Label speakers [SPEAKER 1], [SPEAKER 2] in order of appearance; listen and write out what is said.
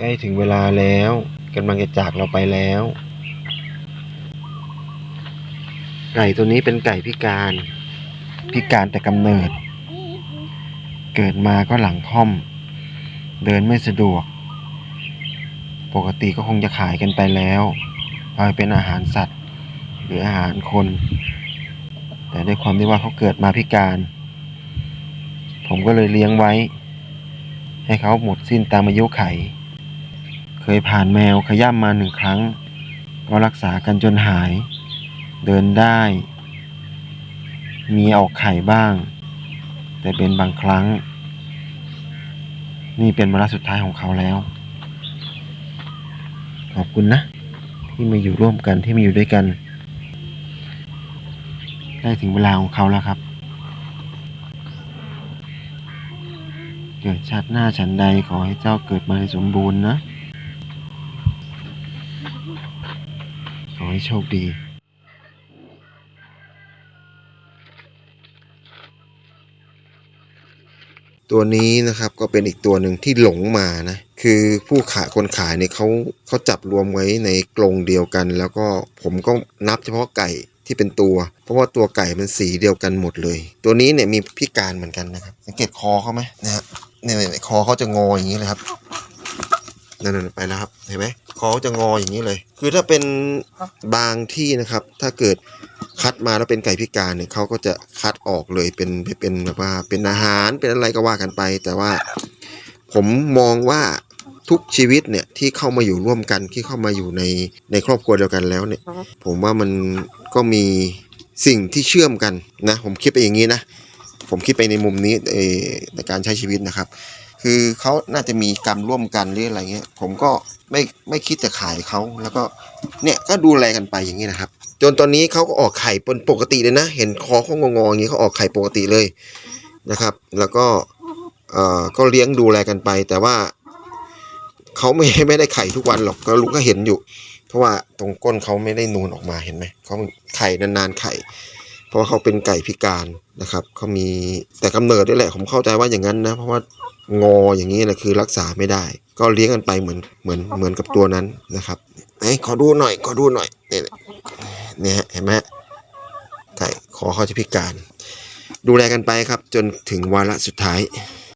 [SPEAKER 1] ใกล้ถึงเวลาแล้วกำลังจะจากเราไปแล้ว ไก่ตัวนี้เป็นไก่พิการ พิการแต่กำเนิด เกิดมาก็หลังค่อม เดินไม่สะดวก ปกติก็คงจะขายกันไปแล้วเอาไปเป็นอาหารสัตว์ หรืออาหารคน แต่ด้วยความที่ว่าเขาเกิดมาพิการ ผมก็เลยเลี้ยงไว้ ให้เขาหมดสิ้นตามอายุไข ยผ่านแมวขย่ำมาหนึ่งครั้ง ก็รักษากันจนหาย เดินได้ มีออกไข่บ้าง แต่เป็นบางครั้ง นี่เป็นวาระสุดท้ายของเขาแล้ว ขอบคุณนะ ที่มาอยู่ร่วมกันที่มาอยู่ด้วยกัน ได้ถึงเวลาของเขาแล้วครับเกิดชาติหน้าฉันใดขอให้เจ้าเกิดมาในสมบูรณ์นะ ขอ ให้โชคดีตัวนี้นะครับก็เป็นอีกตัวหนึ่งที่หลงมานะคือผู้ขายคนขายเนี่ยเขาเขาจับรวมไว้ในกรงเดียวกัน แล้วก็ผมก็นับเฉพาะไก่ที่เป็นตัว เพราะว่าตัวไก่มันสีเดียวกันหมดเลย ตัวนี้เนี่ยมีพิการเหมือนกันนะครับสังเกตคอเขาไหมนะฮะเนี่ยเนี่ยคอเขาจะงออย่างนี้เลยครับ นั่นๆไปแล้วครับเห็นไหมคอเขาจะงออย่างนี้เลย คือถ้าเป็นบางที่นะครับ ถ้าเกิดคัดมาแล้วเป็นไก่พิการเนี่ยเขาก็จะคัดออกเลยเป็นเป็นแบบว่าเป็นอาหารเป็นอะไรก็ว่ากันไป แต่ว่าผมมองว่าทุกชีวิตเนี่ยที่เข้ามาอยู่ร่วมกันที่เข้ามาอยู่ในในครอบครัวเดียวกันแล้วเนี่ย ผมว่ามันก็มีสิ่งที่เชื่อมกันนะ ผมคิดไปอย่างนี้นะ ผมคิดไปในมุมนี้ในการใช้ชีวิตนะครับ คือเขาน่าจะมีกรรมร่วมกันหรืออะไรเงี้ย ผมก็ไม่ไม่คิดจะขายเขาแล้วก็เนี่ยก็ดูแลกันไปอย่างนี้นะครับ จนตอนนี้เขาก็ออกไข่เป็นปกติเลยนะ เห็นคอเขางอๆอย่างนี้เขาออกไข่ปกติเลยนะครับ แล้วก็เอ่อก็เลี้ยงดูแลกันไป แต่ว่าเขาไม่ไม่ได้ไข่ทุกวันหรอกก็ลูกก็เห็นอยู่ เพราะว่าตรงก้นเขาไม่ได้นูนออกมาเห็นไหมเขาไข่นานๆไข่ เพราะว่าเขาเป็นไก่พิการนะครับเขามีแต่กำเนิดด้วยแหละ ผมเข้าใจว่าอย่างนั้นนะ เพราะว่า งออย่างนี้แหละคือรักษาไม่ได้ ก็เลี้ยงกันไปเหมือนเหมือนเหมือนกับตัวนั้นนะครับไอ้ขอดูหน่อยขอดูหน่อยเนี่ยเนี่ยฮะเห็นไหมไก่ขอเขาจะพิการ ดูแลกันไปครับ จนถึงวาระสุดท้าย